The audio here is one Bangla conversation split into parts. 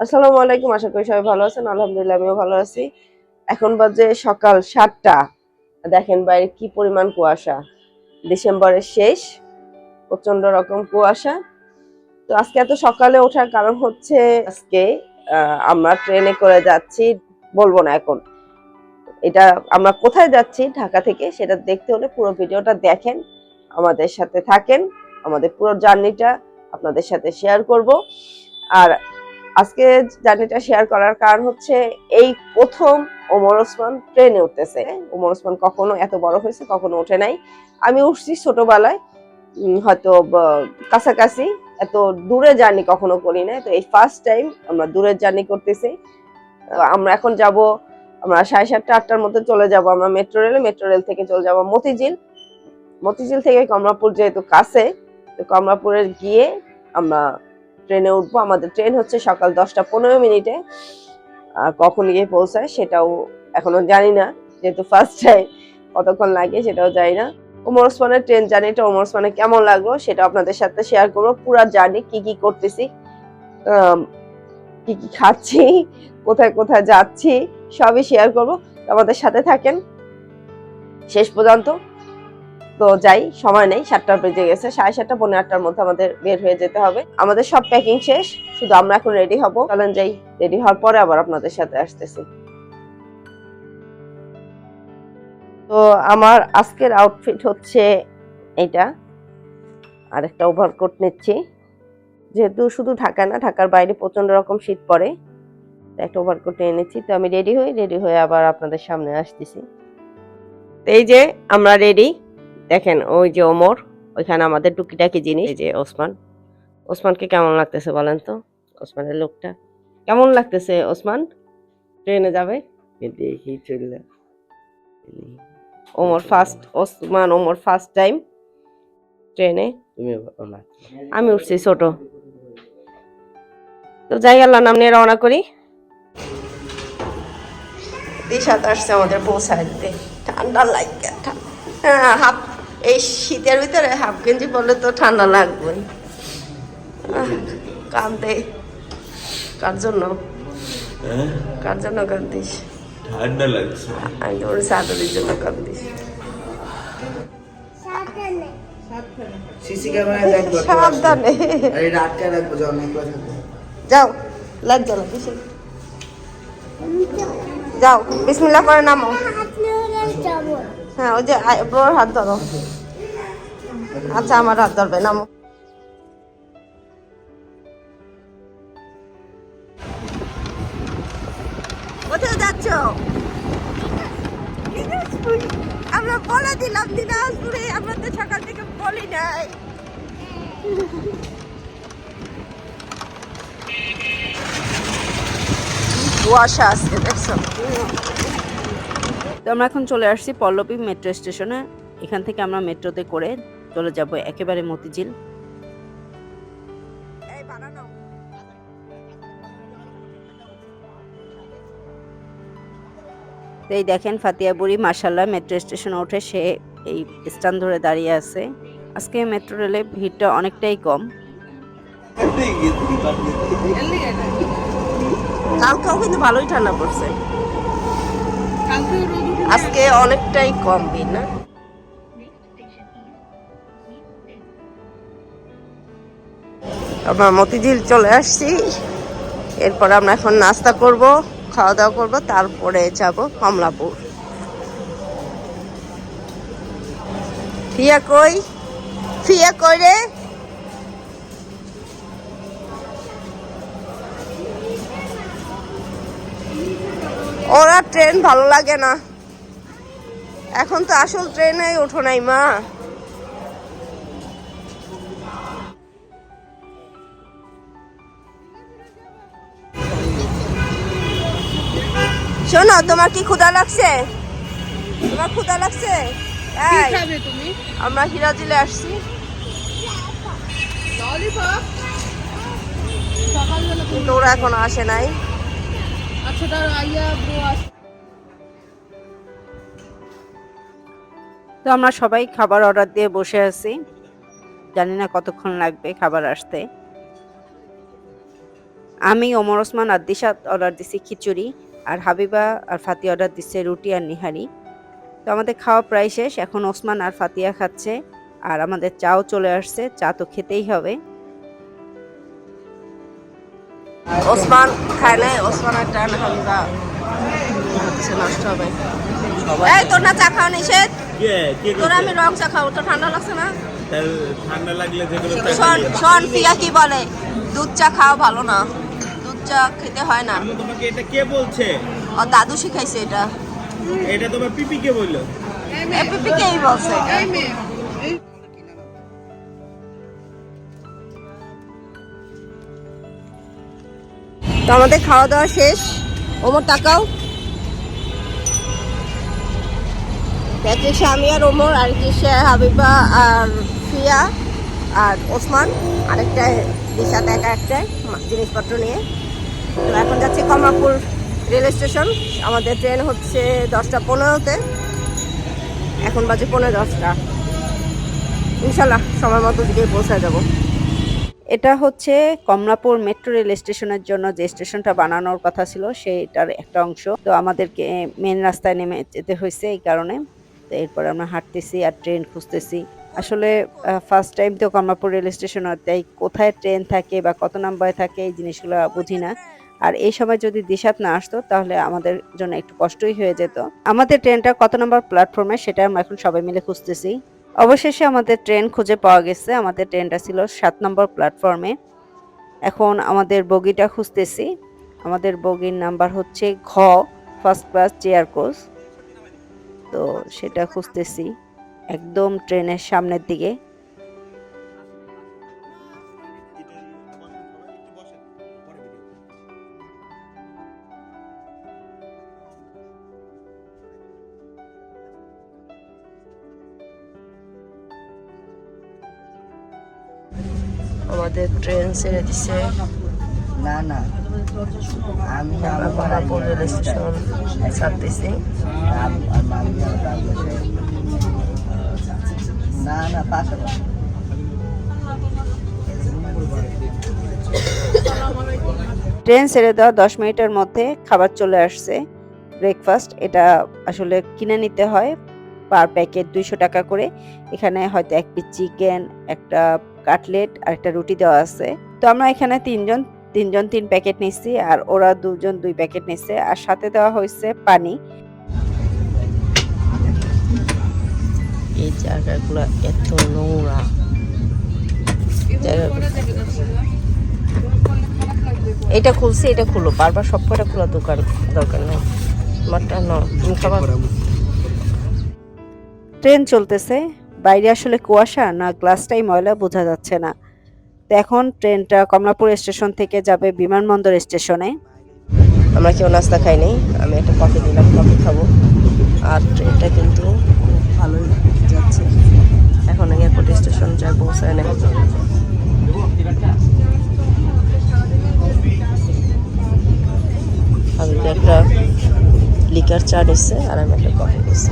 আসসালামু আলাইকুম, আশা করি সবাই ভালো আছেন। আলহামদুলিল্লাহ, আমিও ভালো আছি। এখন বাজে সকাল সাতটা। দেখেন বাইরে কি পরিমাণ কুয়াশা। ডিসেম্বরের শেষ প্রচণ্ড রকম কুয়াশা। তো আজকে এত সকালে ওঠার কারণ হচ্ছে আজকে আমরা ট্রেনে করে যাচ্ছি, বলব না এখন। এটা আমরা কোথায় যাচ্ছি, ঢাকা থেকে, সেটা দেখতে হলে পুরো ভিডিওটা দেখেন, আমাদের সাথে থাকেন, আমাদের পুরো জার্নিটা আপনাদের সাথে শেয়ার করব। আর আজকে জার্নিটা শেয়ার করার কারণ হচ্ছে এই প্রথম ওমর ওসমান ট্রেনে উঠতেছে। ওমর ওসমান কখনো এত বড় হয়েছে, কখনো ওঠে নাই। আমি উঠছি ছোটবেলায় হয়তো কাছাকাছি। এত দূরে জার্নি কখনো করি না তো এই ফার্স্ট টাইম আমরা দূরের জার্নি করতেছি। আমরা এখন যাব, আমরা সাড়ে সাতটা, আটটার মধ্যে চলে যাব। আমরা মেট্রো রেলে মেট্রো রেল থেকে চলে যাব মতিঝিল। মতিঝিল থেকে কমলাপুর যেহেতু কাছে, তো কমলাপুরে গিয়ে আমরা ট্রেনে উঠবো। আমাদের ট্রেন হচ্ছে সকাল দশটা পনেরো মিনিটে। কখন গিয়ে পৌঁছায় সেটাও এখনও জানি না। যেহেতু ফার্স্ট টাইম কতক্ষণ লাগে সেটাও জানি না। ওমর ওসমানের ট্রেন জার্নিটা ওমর ওসমানের কেমন লাগল সেটা আপনাদের সাথে শেয়ার করব। পুরা জার্নি কি কি করতেছি কি কি খাচ্ছি, কোথায় কোথায় যাচ্ছি, সবই শেয়ার করব। আমাদের সাথে থাকেন। শেষ পর্যন্ত তো যাই, সময় নেই, সাতটা বেজে গেছে, সাড়ে সাতটা পনেরো আটটার মধ্যে আমাদের বের হয়ে যেতে হবে। আমাদের সব প্যাকিং শেষ, শুধু আমরা এখন রেডি হব। চলেন যাই রেডি হওয়ার পরে আবার আপনাদের সাথে আসতেছি। তো আমার আজকের আউটফিট হচ্ছে এটা আর একটা ওভারকোট নিচ্ছি। যেহেতু শুধু ঢাকা না, ঢাকার বাইরে প্রচণ্ড রকম শীত পড়ে একটা ওভারকোট নিয়ে নিচ্ছি। তো আমি রেডি হই রেডি হয়ে আবার আপনাদের সামনে আসতেছি। এই যে আমরা রেডি দেখেন ওই যে ওমর ওইখানে আমাদের টুকিটাকি জিনিস। যে ওসমান। ওসমানকে কেমন লাগতেছে বলেন তো? ওসমানের লোকটা। কেমন লাগতেছে ওসমান? ট্রেনে যাবে? দেখি চললে Omar first Osman Omar first time ট্রেনে। তুমি না। আমি উঠছি ছোট। তো যাই আল্লাহ নাম নিয়ে রওনা করি। দিশাত আসছে আমাদের পৌঁছায় দিতে ঠান্ডা লাগে হ্যাঁ হাফ এই শীতের ভিতরে হাফ গেঞ্জি পরলে তো ঠান্ডা লাগবে কান্দে কার জন্য? কার জন্য কান্দিস ঠান্ডা লাগছে। আমি ওর সাদরের জন্য সাবধানে। থাকবে যাও লজ্জা লাগে যাও বিসমিল্লাহ করে নামো। হ্যাঁ ওই যে ব্রোর হাত ধরো। আচ্ছা আমার হাত ধরবে নামো। কোথায় যাচ্ছ? আমরা বলে দিলাম দিনাজপুরে আমরা তো সকাল থেকে বলি নাই। কুয়াশা আছে দেখছ? তো আমরা এখন চলে আসছি পল্লবী মেট্রো স্টেশনে এখান থেকে আমরা মেট্রোতে করে চলে যাব একেবারে মতিঝিল। তো এই দেখেন ফাতিয়া বুড়ি মার্শাল্লাহ মেট্রো স্টেশনে উঠে সে এই স্ট্যান্ড ধরে দাঁড়িয়ে আছে। আজকে মেট্রো রেলে ভিড়টা অনেকটাই কম। কালকেও কিন্তু ভালোই ঠান্ডা পড়ছে। আজকে অনেকটাই কম ভিড় না? আমরা মতিঝিল চলে আসছি। এরপর আমরা এখন নাস্তা করব খাওয়া দাওয়া করব, তারপরে যাব কমলাপুর। ফিয়া কই? ফিয়া কই রে? ওরা ট্রেন ভালো লাগে না। এখন তো আসল ট্রেনে ওঠো নাই মা। শোনো তোমার কি ক্ষুধা লাগছে? তোমার ক্ষুধা লাগছে? আমরা হিরাজিলে আসছি। ওরা এখন আসে নাই। আচ্ছা তার আইয়া তো আমরা সবাই খাবার অর্ডার দিয়ে বসে আছি। জানি না কতক্ষণ লাগবে খাবার আসতে। আমি ওমর ওসমান আর দিশাত অর্ডার দিছি খিচুড়ি আর হাবিবা আর ফাতি অর্ডার দিচ্ছে রুটি আর নিহারি। তো আমাদের খাওয়া প্রায় শেষ এখন ওসমান আর ফাতিয়া খাচ্ছে আর আমাদের চাও চলে আসছে চা তো খেতেই হবে। ওসমান খায় নাই ওসমানের টান হাবিবা। নষ্ট হবে। এই তোর না চা খাওয়া নিষেধ? তোর আমি রং চা খাব তো ঠান্ডা লাগছে না? ঠান্ডা লাগলে যেগুলো শোন শোন প্রিয়া কি বলে? দুধ চা খাওয়া ভালো না। দুধ চা খেতে হয় না। আম্মু তোমাকে এটা কে বলছে? ও দাদু শিখাইছে এটা। এটা তোমার পিপি কে বলল? কেই বলছে? তো আমাদের খাওয়া দাওয়া শেষ। ওমর টাকাও? দেখছে আমি আর ওমর আর কি হাবিবা আর ফিয়া আর ওসমান। আরেকটা দিশাতে একা একটা জিনিসপত্র নিয়ে। তো এখন যাচ্ছি কমলাপুর রেল স্টেশন। আমাদের ট্রেন হচ্ছে দশটা পনেরোতে। এখন বাজে পনেরো দশটা। ইনশাল্লাহ সময় মতো দিকে পৌঁছে যাব। এটা হচ্ছে কমলাপুর মেট্রো রেল স্টেশনের জন্য যে স্টেশনটা বানানোর কথা ছিল, সেইটার একটা অংশ। তো আমাদেরকে মেন রাস্তায় নেমে যেতে হয়েছে এই কারণে। এরপর আমরা হাঁটতেছি আর ট্রেন খুঁজতেছি। আসলে ফার্স্ট টাইম তো কমলাপুর রেল স্টেশন তাই কোথায় ট্রেন থাকে বা কত নাম্বারে থাকে এই জিনিসগুলো বুঝি না। আর এই সময় যদি দিশাত না আসতো, তাহলে আমাদের জন্য একটু কষ্টই হয়ে যেত। আমাদের ট্রেনটা কত নাম্বার প্ল্যাটফর্মে সেটা আমরা এখন সবাই মিলে খুঁজতেছি। অবশেষে আমাদের ট্রেন খুঁজে পাওয়া গেছে। আমাদের ট্রেনটা ছিল সাত নম্বর প্ল্যাটফর্মে এখন আমাদের বগিটা খুঁজতেছি। আমাদের বগির নাম্বার হচ্ছে ঘ ফার্স্ট ক্লাস চেয়ার কোচ তো সেটা খুঁজতেছি। একদম ট্রেনের সামনের দিকে। আমাদের ট্রেন ছেড়ে দিছে। না না। আমি আমরা রেল স্টেশন ছাড়তেছি। না না পাশাপাশি ট্রেন ছেড়ে দেওয়া দশ মিনিটের মধ্যে খাবার চলে আসছে। ব্রেকফাস্ট এটা আসলে কিনে নিতে হয় পার প্যাকেট দুইশো টাকা করে। এখানে হয়তো এক পিস চিকেন একটা কাটলেট আর একটা রুটি দেওয়া আছে। তো আমরা এখানে তিনজন তিনজন তিন প্যাকেট নিচ্ছি আর ওরা দুজন দুই প্যাকেট নিচ্ছে আর সাথে দেওয়া হয়েছে পানি। এই জায়গাগুলো এত নোংরা। এটা খুলছি এটা খুলো। বারবার সব কটা খোলা দোকান দরকার নেই। আমারটা ন তুমি খাবার ট্রেন চলতেছে। বাইরে আসলে কুয়াশা না গ্লাসটাই ময়লা বোঝা যাচ্ছে না। তো এখন ট্রেনটা কমলাপুর স্টেশন থেকে যাবে বিমানবন্দর স্টেশনে। আমরা কেউ নাস্তা খাই খাইনি, আমি একটা কফি দিলাম কফি খাব। আর ট্রেনটা কিন্তু খুব ভালোই যাচ্ছে। এখন এয়ারপোর্ট স্টেশন যায় পৌঁছায় না আমি একটা লিকার চা নিচ্ছে আর আমি একটা কফি নিচ্ছি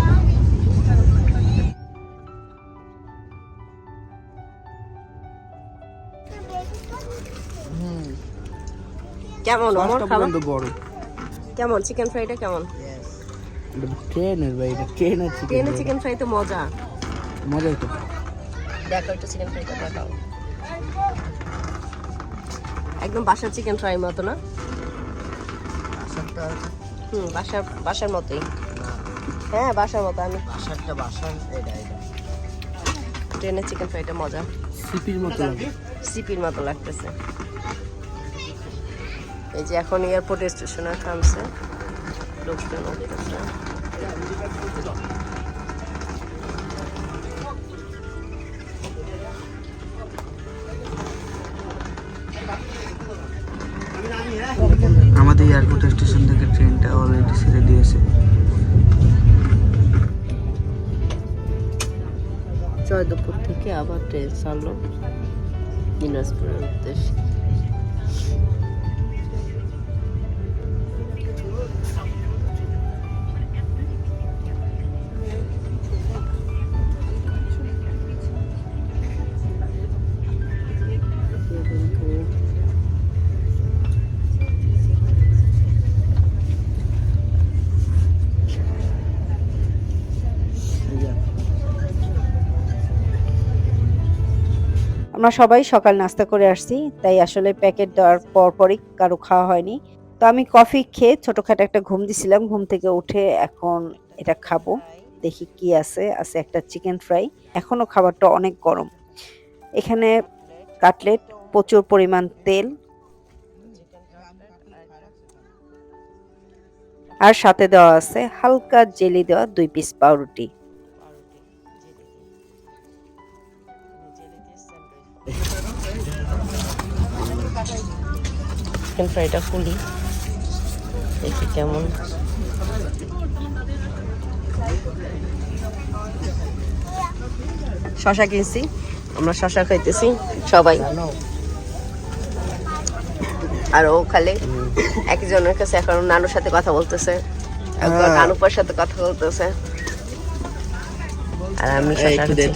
কেমন? অমর খাবার বড় কেমন? চিকেন ফ্রাইটা কেমন? ট্রেনের ভাই এটা ট্রেনের চিকেন ট্রেনে চিকেন ফ্রাই তো মজা। মজাই তো। দেখো একটু চিকেন ফ্রাইটা দেখাও। একদম বাসার চিকেন ফ্রাই মতো না? হুম বাসার বাসার মতোই। হ্যাঁ বাসার মতো আমি। বাসারটা বাসার এটা এটা। ট্রেনের চিকেন ফ্রাইটা মজা। সিপির মতো লাগে। সিপির মতো লাগতেছে। এই যে এখন এয়ারপোর্ট স্টেশনে থামছে। লোকজন আমাদের এয়ারপোর্ট স্টেশন থেকে ট্রেনটা অলরেডি ছেড়ে দিয়েছে। জয়দেবপুর থেকে আবার ট্রেন ছাড়লো। দিনাজপুরের উদ্দেশ্যে। আমরা সবাই সকাল নাস্তা করে আসছি, তাই আসলে প্যাকেট দেওয়ার পর পরই কারও খাওয়া হয়নি। তো আমি কফি খেয়ে ছোটোখাটো একটা ঘুম দিছিলাম, ঘুম থেকে উঠে এখন এটা খাব, দেখি কি আছে আছে একটা চিকেন ফ্রাই। এখনও খাবারটা অনেক গরম। এখানে কাটলেট, প্রচুর পরিমাণ তেল। আর সাথে দেওয়া আছে হালকা জেলি দেওয়া দুই পিস পাউরুটি। চিকেন ফ্রাইটা খুলি দেখি কেমন। শশা কিনছি আমরা শশা খাইতেছি সবাই। আর ও খালি একজনের কাছে এখন নানুর সাথে কথা বলতেছে একবার নানুপার সাথে কথা বলতেছে। আর আমি শশা একটু দে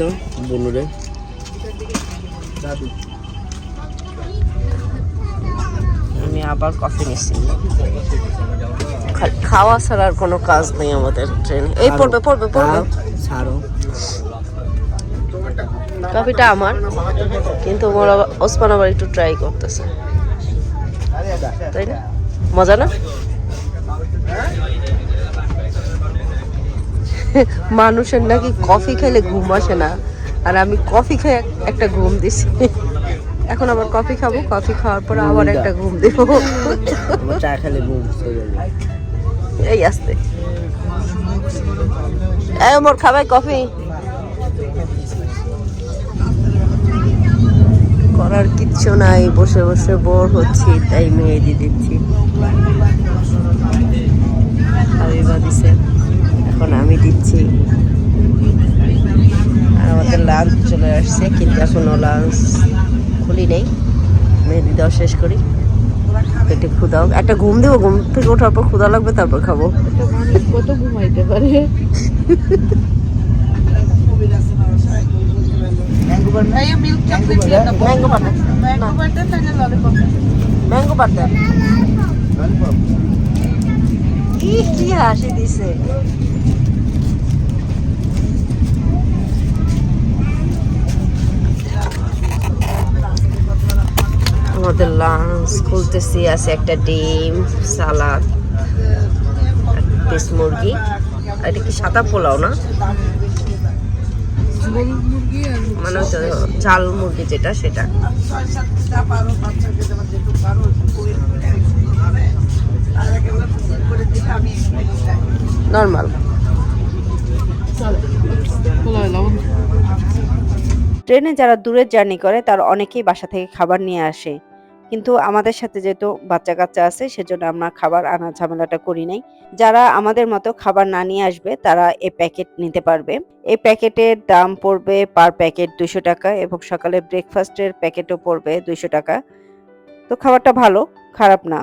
আমি আবার কফি নিচ্ছি। খাওয়া ছাড়া আর কোনো কাজ নেই আমাদের ট্রেনে এই পড়বে পড়বে পড়বে। ছাড়ো। কফিটা আমার কিন্তু ওর আবার- ওসমান আবার একটু ট্রাই করতেছে। তাই না? মজা না? মানুষের নাকি কফি খেলে ঘুম আসে না। আর আমি কফি খেয়ে একটা ঘুম দিছি। এখন আবার কফি খাব। কফি খাওয়ার পর আবার একটা ঘুম দিব। চা খেলে ঘুম এই আসতে। এই মোর খাবাই কফি। করার কিচ্ছু নাই বসে বসে বোর হচ্ছি তাই মেহেদি দিচ্ছি। হাবিবা দিছে। এখন আমি দিচ্ছি। আমাদের লাঞ্চ চলে আসছে কিন্তু এখনও লাঞ্চ খুলি নেই। মেহেদি দেওয়া শেষ করি। পেটে ক্ষুদাও একটা ঘুম দেবো ঘুম থেকে ওঠার পর ক্ষুদা লাগবে তারপর খাব। কত ঘুমাইতে পারে ম্যাঙ্গো বাটার কি হাসি দিছে। আমাদের লাঞ্চ খুলতেছি, আছে একটা ডিম, সালাদ পিস মুরগি। এটা কি সাদা পোলাও না? মানে ঝাল মুরগি যেটা, সেটা। নর্মাল। ট্রেনে যারা দূরের জার্নি করে, তার অনেকেই বাসা থেকে খাবার নিয়ে আসে। কিন্তু আমাদের সাথে যেহেতু বাচ্চা কাচ্চা আছে, সেজন্য আমরা খাবার আনার ঝামেলাটা করি নাই। যারা আমাদের মতো খাবার না নিয়ে আসবে, তারা এই প্যাকেট নিতে পারবে। এই প্যাকেটের দাম পড়বে পার প্যাকেট দুশো টাকা এবং সকালে ব্রেকফাস্টের প্যাকেটও পড়বে দুশো টাকা। তো খাবারটা ভালো, খারাপ না।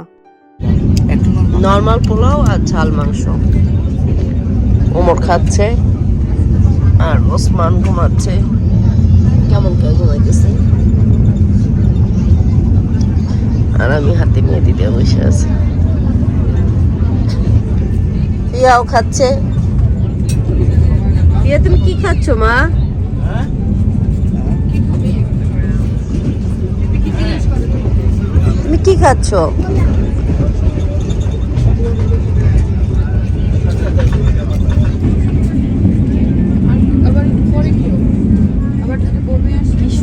নর্মাল পোলাও আর ঝাল মাংস। ওমর খাচ্ছে আর ওসমান ঘুমাচ্ছে। কেমন ঘুমাইতেছে? আর আমি হাতে নিয়ে দিতে বসে আছি। পিয়াও খাচ্ছে। পিয়া তুমি কি খাচ্ছ মা? তুমি কি খাচ্ছ?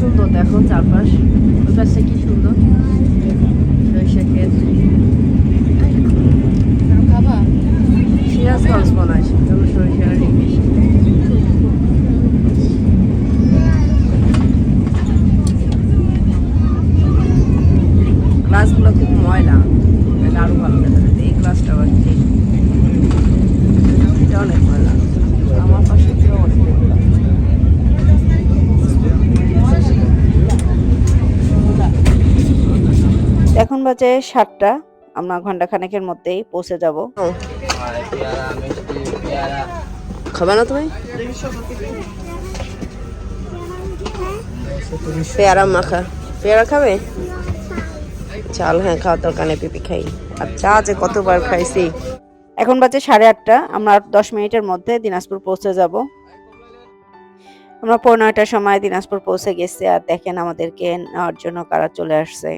সুন্দর দেখো চারপাশ। ওই কি সুন্দর সরিষা ক্ষেত খাবা সিরাজগঞ্জ মনে হয় সেজন্য সরিষারই বেশি ক্লাসগুলো খুব ময়লা এটা আরও ভালো দেখা যেত এই ক্লাসটা আবার ঠিক এটা অনেক ময়লা আমার পাশে এটাও অনেক ময়লা এখন বাজে সাতটা আমরা ঘণ্টা খানেকের মধ্যেই পৌঁছে যাব। খাবে না তুমি? পেয়ারা মাখা। পেয়ারা খাবে? চাল হ্যাঁ খাওয়া দরকার নেই পিপি খাই। আর চা যে কতবার খাইছি। এখন বাজে সাড়ে আটটা আমরা দশ মিনিটের মধ্যে দিনাজপুর পৌঁছে যাব। আমরা পনেরোটার সময় দিনাজপুর পৌঁছে গেছি আর দেখেন আমাদেরকে নেওয়ার জন্য কারা চলে আসছে।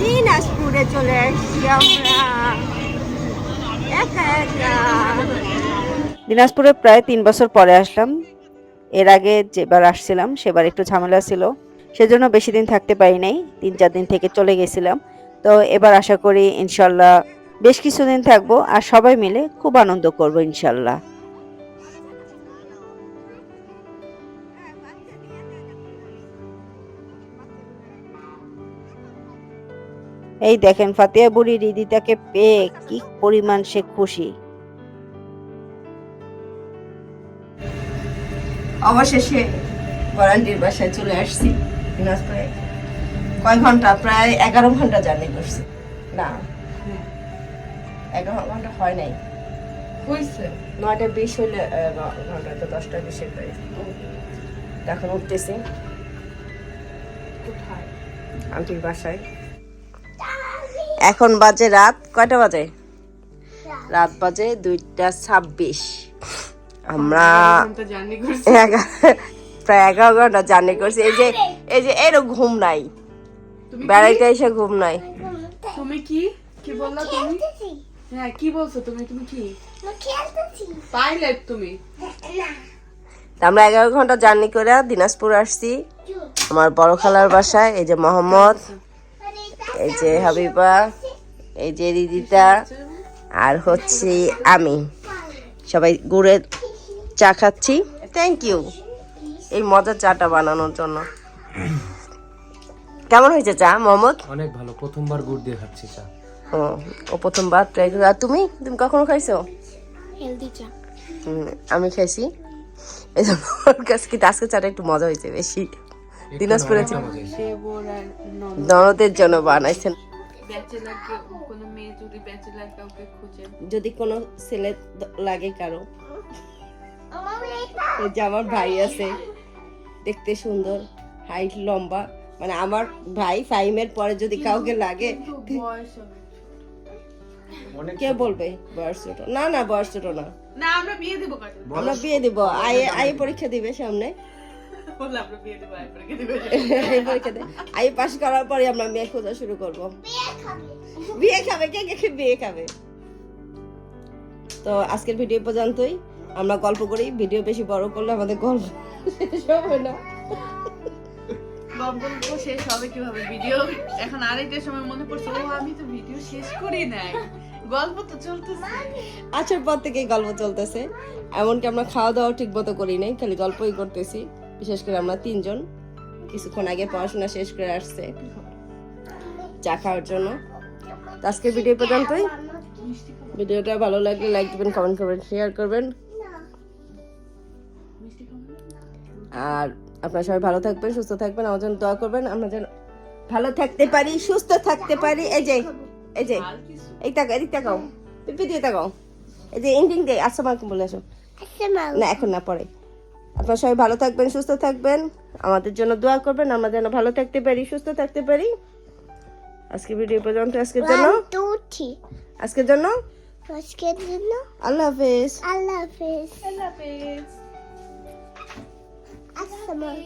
দিনাজপুরে চলে আমরা। দিনাজপুরে প্রায় তিন বছর পরে আসলাম। এর আগে যেবার আসছিলাম, সেবার একটু ঝামেলা ছিল। সেজন্য বেশি দিন থাকতে পারি নাই, তিন চার দিন থেকে চলে গেছিলাম। তো এবার আশা করি ইনশাল্লাহ বেশ কিছুদিন থাকব আর সবাই মিলে খুব আনন্দ করব ইনশাল্লাহ। এই দেখেন ফাতিয়া বুড়ি রিদিতাকে পেয়ে কি পরিমাণ সে খুশি। অবশেষে বরান্ডির বাসায় চলে আসছি দিনাজপুরে। কয় ঘণ্টা? প্রায় এগারো ঘণ্টা জার্নি করছি। না এগারো ঘণ্টা হয় নাই। হয়েছে নয়টা বিশ হইলে ঘণ্টা তো দশটা বিশের প্রায় এখন উঠতেছি। কোথায়? আন্টির বাসায়। এখন বাজে রাত কয়টা বাজে? রাত বাজে দুইটা ছাব্বিশ। আমরা প্রায় এগারো ঘণ্টা জার্নি করছি। এই যে এই যে এরও ঘুম নাই। বেড়াইতে এসে ঘুম নাই। তুমি কি? কি বললা তুমি? হ্যাঁ কি বলছো তুমি? তুমি কি? পাইলট তুমি? তা আমরা এগারো ঘণ্টা জার্নি করে দিনাজপুর আসছি। আমার বড় খালার বাসায় এই যে মোহাম্মদ। এই যে হাবিবা এই যে রিদিতা আর হচ্ছে আমি। সবাই গুড়ে চা খাচ্ছি। থ্যাংক ইউ এই মজার চাটা বানানোর জন্য। কেমন হয়েছে চা মোহাম্মদ? অনেক ভালো প্রথমবার গুড় দিয়ে খাচ্ছি চা। ও ও প্রথমবার ট্রাই করে। আর তুমি? তুমি কখনো খাইছো? হেলদি চা। আমি খাইছি। এই জন্য আজকে চাটা একটু মজা হয়েছে বেশি। দিনাজপুরে ননদের জন্য বানাইছেন। ব্যাচেলার কে কোনো মেয়ে যদি ব্যাচেলার কাউকে খুঁজে। যদি কোনো ছেলে লাগে কারও। যে আমার ভাই আছে দেখতে সুন্দর হাইট লম্বা। মানে আমার ভাই ফাইমের পরে যদি কাউকে লাগে কে বলবে? বয়স ছোট। না না বয়স ছোট না। না আমরা বিয়ে দেবো আমরা বিয়ে দিব। আই আই পরীক্ষা দিবে সামনে। আই পাস করার পরে আমরা মেয়ে খোঁজা শুরু করব। বিয়ে খাবে। কে কে বিয়ে খাবে? তো আজকের ভিডিও পর্যন্তই। আমরা গল্প করি ভিডিও বেশি বড় করলে আমাদের গল্প শেষ হবে না। গল্প শেষ হবে কীভাবে? ভিডিও এখন আরেকটা সময় মনে পড়ছে ও আমি তো ভিডিও শেষ করি নাই। গল্প তো চলতেছে। আসার পর থেকেই গল্প চলতেছে। এমনকি আমরা খাওয়া দাওয়া ঠিক মতো করি নাই খালি গল্পই করতেছি। বিশেষ করে আমরা তিনজন কিছুক্ষণ আগে পড়াশোনা শেষ করে আসছে চা খাওয়ার জন্য। তো আজকের ভিডিও পর্যন্তই। ভিডিওটা ভালো লাগলে লাইক দিবেন কমেন্ট করবেন শেয়ার করবেন। আর আপনারা সবাই ভালো থাকবেন সুস্থ থাকবেন আমার জন্য দোয়া করবেন। আমরা যেন ভালো থাকতে পারি সুস্থ থাকতে পারি। এই যে এই যে এই তাকাও এদিক তাকাও। পিপি দিয়ে তাকাও। এই যে ইন্ডিং দে আসসালামু আলাইকুম বলে আসো। না এখন না পরে। আপনারা সবাই ভালো থাকবেন সুস্থ থাকবেন। আমাদের জন্য দোয়া করবেন আমরা যেন ভালো থাকতে পারি সুস্থ থাকতে পারি। আজকে ভিডিও পর্যন্ত আজকের জন্য? টু আজকের জন্য? আজকের জন্য? আল্লাহ হাফেজ। আল্লাহ হাফেজ। আল্লাহ হাফেজ। আসসালাম